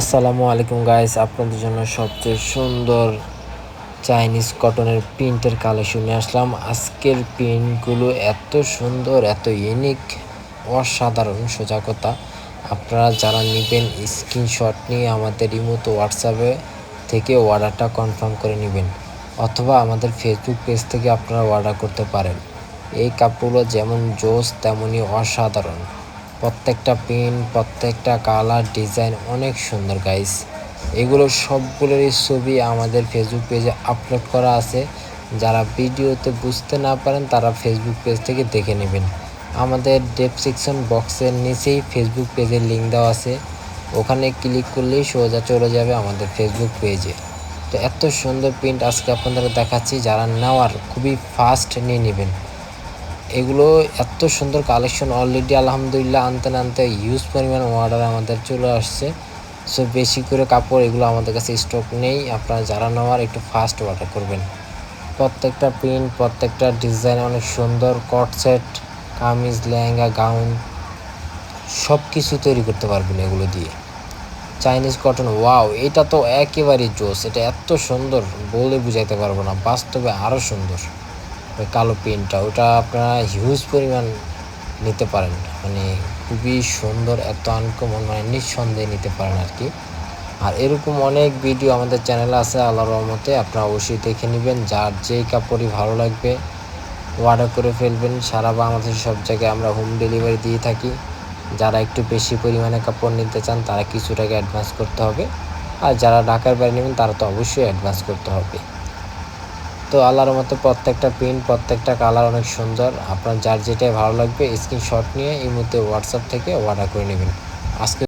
আসসালামু আলাইকুম গাইস আপনাদের জন্য সবচেয়ে সুন্দর চাইনিজ কটনের প্রিন্টের কালেকশন নিয়ে আসলাম। আজকের প্রিন্টগুলো এত সুন্দর, এত ইউনিক অসাধারণ সোজা কথা আপনারা যারা নেবেন স্ক্রিনশট নিয়ে আমাদের ইমোতো হোয়াটসঅ্যাপে থেকে অর্ডারটা কনফার্ম করে নেবেন। অথবা আমাদের ফেসবুক পেজ থেকে আপনারা অর্ডার করতে পারেন। এই কাপড়গুলো যেমন জোস তেমনই অসাধারণ। প্রত্যেকটা প্রিন্ট প্রত্যেকটা কালার ডিজাইন অনেক সুন্দর গাইস এগুলো সবগুলোরই ছবি আমাদের ফেসবুক পেজে আপলোড করা আছে। যারা ভিডিওতে বুঝতে না পারেন, তারা ফেসবুক পেজ থেকে দেখে নেবেন। আমাদের ডেসক্রিপশন বক্সের নিচেই ফেসবুক পেজের লিঙ্ক দেওয়া আছে। ওখানে ক্লিক করলেই সোজা চলে যাবে আমাদের ফেসবুক পেজে তো এত সুন্দর প্রিন্ট আজকে আপনাদের দেখাচ্ছি, যারা নেওয়ার খুবই ফাস্ট নিয়ে নেবেন। এগুলো এত সুন্দর কালেকশন অলরেডি আলহামদুলিল্লাহ, আনতে আনতে হিউজ পরিমাণ অর্ডার আমাদের চলে আসছে। সো বেশি করে কাপড় এগুলো আমাদের কাছে স্টক নেই। আপনারা যারা নেওয়ার একটু ফাস্ট অর্ডার করবেন। প্রত্যেকটা প্রিন্ট প্রত্যেকটা ডিজাইন অনেক সুন্দর। কট সেট কামিজ, লেহেঙ্গা গাউন সব কিছু তৈরি করতে পারবেন এগুলো দিয়ে। চাইনিজ কটন ওয়াও এটা তো একেবারেই জোস। এটা এত সুন্দর, বলে বুঝাইতে পারব না। বাস্তবে আরও সুন্দর। ওই কালো পেনটা ওটা আপনারা হিউজ পরিমাণ নিতে পারেন। মানে খুবই সুন্দর, এত আনকমন মানে নিঃসন্দেহে নিতে পারেন আর কি আর এরকম অনেক ভিডিও আমাদের চ্যানেলে আছে, আল্লাহর রহমতে। আপনারা অবশ্যই দেখে নেবেন, যার যেই কাপড়ই ভালো লাগবে অর্ডার করে ফেলবেন। সারা বাংলাদেশের সব জায়গায় আমরা হোম ডেলিভারি দিয়ে থাকি। যারা একটু বেশি পরিমাণে কাপড় নিতে চান, তারা কিছু টাকা অ্যাডভান্স করতে হবে। আর যারা ঢাকার বাইরে নেবেন, তারা তো অবশ্যই অ্যাডভান্স করতে হবে। তো আল্লাহর মতো প্রত্যেকটা প্রিন্ট প্রত্যেকটা কালার অনেক সুন্দর। আপনার যার যেটাই ভালো লাগবে, স্ক্রিনশট নিয়ে এই মুহূর্তে হোয়াটসঅ্যাপ থেকে অর্ডার করে নেবেন। আজকে